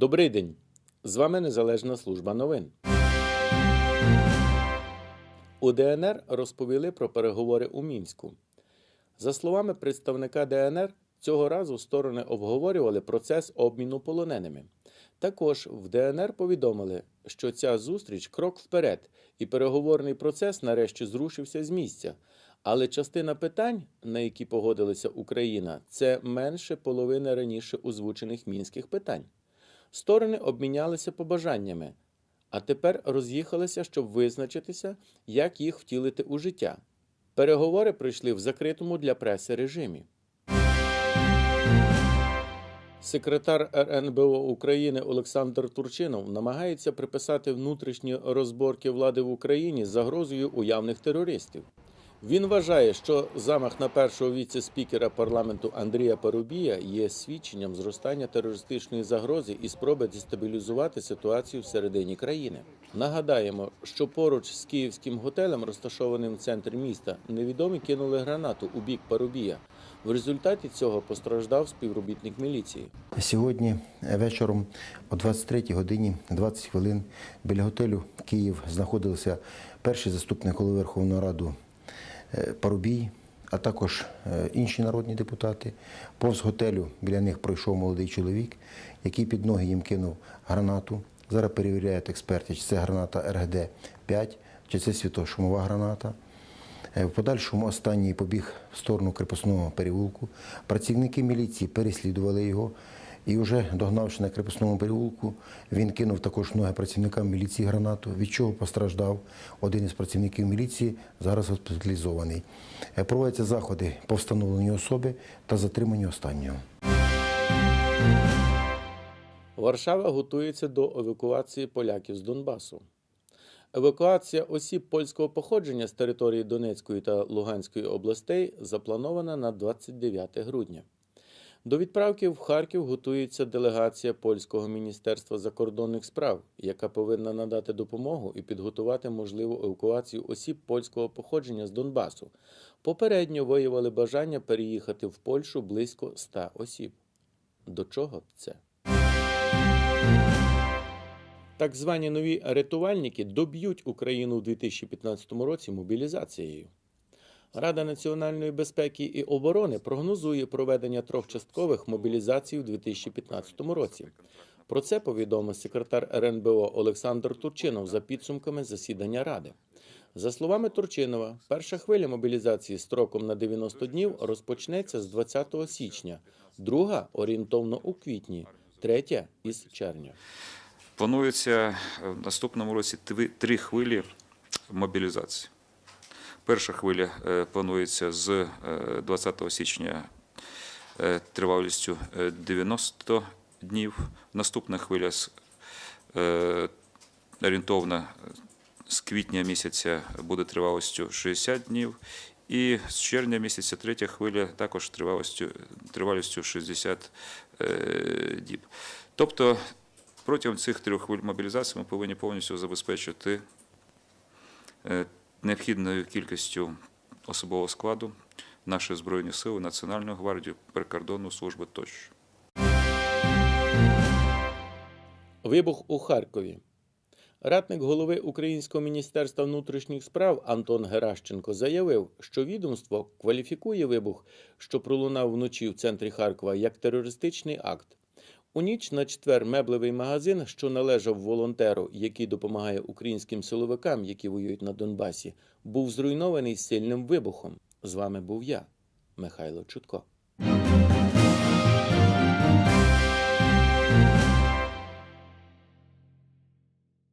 Добрий день! З вами Незалежна служба новин. У ДНР розповіли про переговори у Мінську. За словами представника ДНР, цього разу сторони обговорювали процес обміну полоненими. Також в ДНР повідомили, що ця зустріч крок вперед, і переговорний процес нарешті зрушився з місця. Але частина питань, на які погодилася Україна, це менше половини раніше озвучених мінських питань. Сторони обмінялися побажаннями, а тепер роз'їхалися, щоб визначитися, як їх втілити у життя. Переговори пройшли в закритому для преси режимі. Секретар РНБО України Олександр Турчинов намагається приписати внутрішні розборки влади в Україні загрозою уявних терористів. Він вважає, що замах на першого віце-спікера парламенту Андрія Парубія є свідченням зростання терористичної загрози і спроби дестабілізувати ситуацію всередині країни. Нагадаємо, що поруч з київським готелем, розташованим в центрі міста, невідомі кинули гранату у бік Парубія. В результаті цього постраждав співробітник міліції. Сьогодні вечором о 23 годині 20 хвилин біля готелю Київ знаходився перший заступник голови Верховної Ради Парубій, а також е, інші народні депутати. Повз готелю біля них пройшов молодий чоловік, який під ноги їм кинув гранату. Зараз перевіряють експерти, чи це граната РГД-5, чи це світошумова граната. Е, В подальшому останній побіг в сторону крепосного переулку. Працівники міліції переслідували його. І вже догнавши на крепосному переулку, він кинув також ноги працівникам міліції гранату, від чого постраждав один із працівників міліції, зараз госпіталізований. Е, Проводяться заходи по встановленню особи та затриманню останнього. Варшава готується до евакуації поляків з Донбасу. Евакуація осіб польського походження з території Донецької та Луганської областей запланована на 29 грудня. До відправки в Харків готується делегація польського міністерства закордонних справ, яка повинна надати допомогу і підготувати можливу евакуацію осіб польського походження з Донбасу. Попередньо виявили бажання переїхати в Польщу близько 100 осіб. До чого це? Так звані нові рятувальники доб'ють Україну у 2015 році мобілізацією. Рада національної безпеки і оборони прогнозує проведення трьох часткових мобілізацій у 2015 році. Про це повідомив секретар РНБО Олександр Турчинов за підсумками засідання Ради. За словами Турчинова, перша хвиля мобілізації строком на 90 днів розпочнеться з 20 січня, друга орієнтовно у квітні, третя із червня. Планується в наступному році три хвилі мобілізації. Перша хвиля е, планується з е, 20 січня е, тривалістю е, 90 днів. Наступна хвиля е, е, з квітня місяця буде тривалістю 60 днів. І з червня місяця третя хвиля також тривалістю, тривалістю 60 е, діб. Тобто протягом цих трьох хвиль мобілізації ми повинні повністю забезпечити е, необхідною кількістю особового складу наші Збройні Сили, Національну гвардію, прикордонну службу тощо. Вибух у Харкові. Радник голови Українського міністерства внутрішніх справ Антон Геращенко заявив, що відомство кваліфікує вибух, що пролунав вночі в центрі Харкова, як терористичний акт. У ніч на четвер меблевий магазин, що належав волонтеру, який допомагає українським силовикам, які воюють на Донбасі, був зруйнований сильним вибухом. З вами був я, Михайло Чутко.